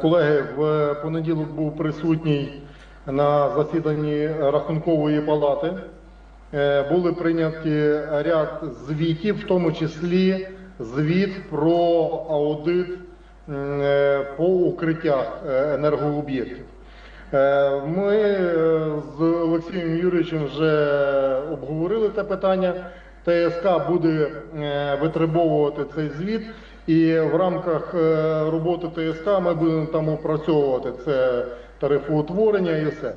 колеги, в понеділок був присутній на засіданні рахункової палати. Е, Були прийняті ряд звітів, в тому числі звіт про аудит е, по укриттях е, енергооб'єктів. Ми з Олексієм Юрійовичем вже обговорили те питання. ТСК буде витребовувати цей звіт, і в рамках е, роботи ТСК ми будемо там опрацьовувати це тарифоутворення і все.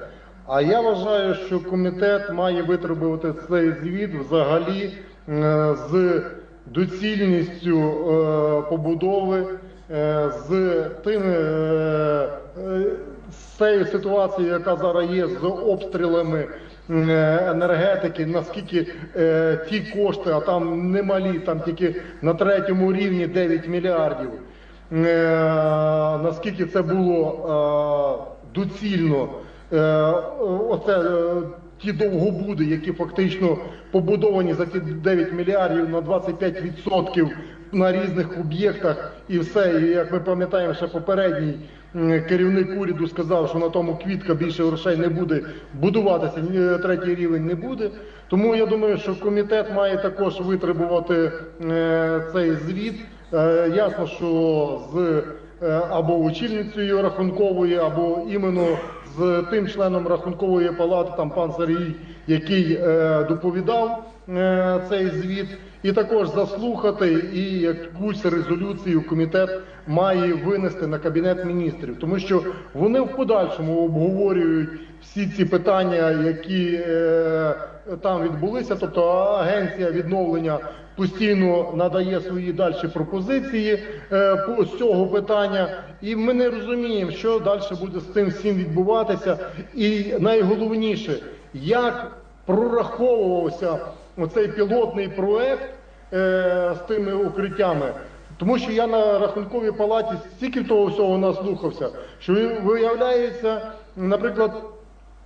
А я вважаю, що комітет має витребувати цей звіт взагалі е, з доцільністю е, побудови, з тими е, з цією ситуацією, яка зараз є з обстрілами енергетики, наскільки е, ті кошти, а там немалі, там тільки на третьому рівні 9 мільярдів. Е, наскільки це було е, доцільно, е, оце е, ті довгобуди, які фактично побудовані за ті 9 мільярдів на 25% на різних об'єктах і все. І як ми пам'ятаємо, ще попередній керівник уряду сказав, що на тому квітка більше грошей не буде будуватися, третій рівень не буде. Тому я думаю, що комітет має також витребувати е, цей звіт. Е, Ясно, що з е, або очільницею рахункової, або іменно з тим членом рахункової палати, там пан Сергій, який е, доповідав цей звіт, і також заслухати і якусь резолюцію комітет має винести на кабінет міністрів, тому що вони в подальшому обговорюють всі ці питання, які е, там відбулися, тобто агенція відновлення постійно надає свої далі пропозиції е, по з цього питання, і ми не розуміємо, що далі буде з цим всім відбуватися. І найголовніше, як прораховувався оцей пілотний проект е, з тими укриттями. Тому що я на рахунковій палаті стільки того всього наслухався, що виявляється, наприклад.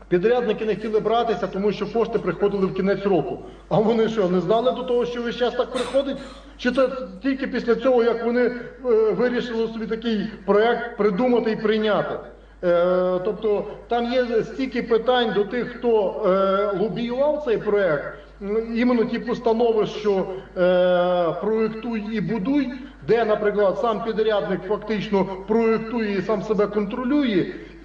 Підрядники не хотіли братися, тому що кошти приходили в кінець року. А вони що, не знали до того, що весь час так приходить? Чи це тільки після цього, як вони е, вирішили собі такий проект придумати і прийняти? Е, тобто там є стільки питань до тих, хто е, лобіював цей проект, іменно ті постанови, що е, проєктуй і будуй, де, наприклад, сам підрядник фактично проєктує і сам себе контролює,